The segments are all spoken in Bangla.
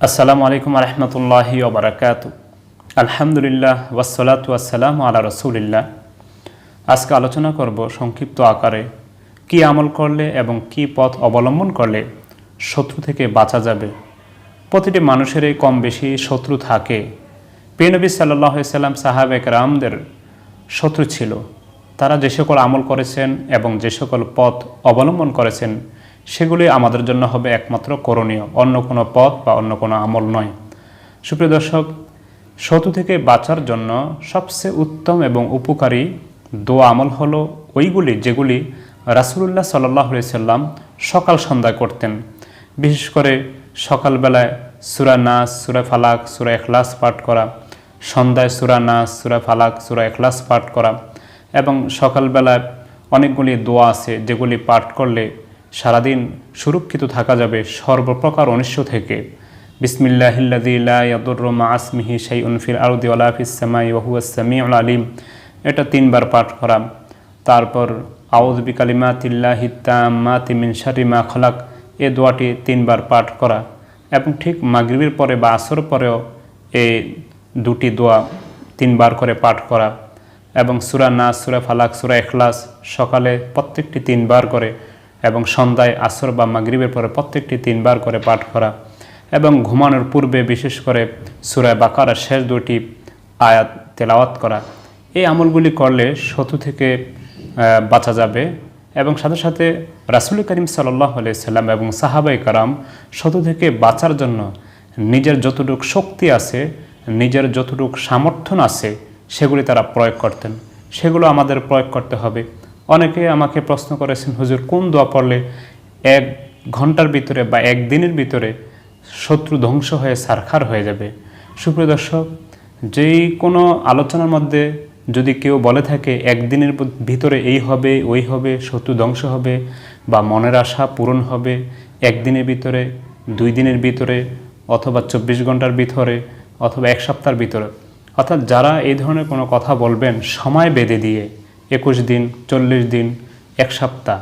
আসসালামু আলাইকুম রহমতুল্লাহি ওবরাকাত আলহামদুলিল্লাহ ওয়াসালাত ওয়াসালাম আলা রসুলিল্লাহ। আজকে আলোচনা করব সংক্ষিপ্ত আকারে কি আমল করলে এবং কি পথ অবলম্বন করলে শত্রু থেকে বাঁচা যাবে। প্রতিটি মানুষেরই কম বেশি শত্রু থাকে। পেনবী সাল্লাহ সাল্লাম সাহাবেক রামদের শত্রু ছিল। তারা যে সকল আমল করেছেন এবং যে সকল পথ অবলম্বন করেছেন সেগুলি আমাদের জন্য হবে একমাত্র করণীয়, অন্য কোনো পথ বা অন্য কোনো আমল নয়। সুপ্রিয় দর্শক শত্রু থেকে বাঁচার জন্য সবচেয়ে উত্তম এবং উপকারী দোয়া আমল হলো ওইগুলি যেগুলি রাসুলুল্লাহ সাল্লাহ সাল্লাম সকাল সন্ধ্যায় করতেন। বিশেষ করে সকালবেলায় সুরা নাস, সুরা ফালাক, সুরা এখলাস পাঠ করা, সন্ধ্যায় সুরা নাস, সুরা ফালাক, সুরা এখলাস পাঠ করা এবং সকালবেলায় অনেকগুলি দোয়া আছে যেগুলি পাঠ করলে সারাদিন সুরক্ষিত থাকা যাবে সর্বপ্রকার অনিশ্চ থেকে। বিসমিল্লাহিল্লাদিল্লাহরমা আসমিহি সেই উনফির আরদি আলাফিসামাই আলিম। এটা তিনবার পাঠ করা। তারপর আউদ বিকালিমাতিল্লাহিত্তামাতি মিন শারিমা খলাক। এ দোয়াটি তিনবার পাঠ করা। এবং ঠিক মাগরিবের পরে বা আসর পরেও এই দুটি দোয়া তিনবার করে পাঠ করা। এবং সুরা নাস, সুরা ফালাক, সুরা এখলাস সকালে প্রত্যেকটি তিনবার করে এবং সন্ধ্যায় আসর বা মাগরিবের পরে প্রত্যেকটি তিনবার করে পাঠ করা এবং ঘুমানোর পূর্বে বিশেষ করে সুরায় বাকারা শেষ দুটি আয়াত তেলাওয়াত করা। এই আমলগুলি করলে শত্রু থেকে বাঁচা যাবে এবং সাথে সাথে রাসুল করিম সাল্লাহ সাল্লাম এবং সাহাবাই কারাম শত্রু থেকে বাঁচার জন্য নিজের যতটুক শক্তি আছে, নিজের যতটুক সামর্থ্য আছে, সেগুলি তারা প্রয়োগ করতেন। সেগুলো আমাদের প্রয়োগ করতে হবে। অনেকে আমাকে প্রশ্ন করেছেন, হুজুর, কোন দোয়া পড়লে এক ঘণ্টার ভিতরে বা একদিনের ভিতরে শত্রু ধ্বংস হয়ে সারখার হয়ে যাবে? সুপ্রিয় দর্শক, যেই কোনো আলোচনার মধ্যে যদি কেউ বলে থাকে একদিনের ভিতরে এই হবে, ওই হবে, শত্রু ধ্বংস হবে বা মনের আশা পূরণ হবে একদিনের ভিতরে, দুই দিনের ভিতরে অথবা চব্বিশ ঘণ্টার ভিতরে অথবা এক সপ্তাহের ভিতরে। অর্থাৎ যারা এই ধরনের কোনো কথা বলবেন, সময় বেঁধে দিয়ে একুশ দিন, চল্লিশ দিন, এক সপ্তাহ।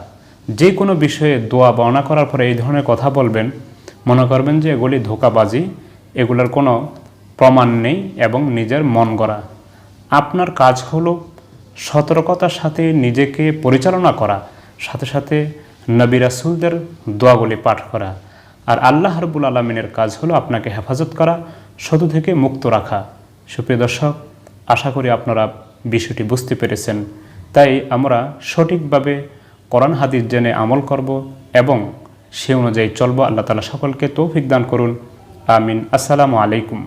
যে কোনো বিষয়ে দোয়া বর্ণনা করার পরে এই ধরনের কথা বলবেন, মনে করবেন যে এগুলি ধোকাবাজি, এগুলোর কোনো প্রমাণ নেই এবং নিজের মন গড়া। আপনার কাজ হলো সতর্কতার সাথে নিজেকে পরিচালনা করা, সাথে সাথে নবী রাসুলদের দোয়াগুলি পাঠ করা। আর আল্লাহ রবুল আলমিনের কাজ হলো আপনাকে হেফাজত করা শত্রু থেকে মুক্ত রাখা। সুপ্রিয় দর্শক, আশা করি আপনারা বিষয়টি বুঝতে পেরেছেন। তাই আমরা সঠিকভাবে কোরআন হাদিস জেনে আমল করব এবং সে অনুযায়ী চলব। আল্লাহ তালা সকলকে তৌফিক দান করুন। আমিন। আসসালামু আলাইকুম।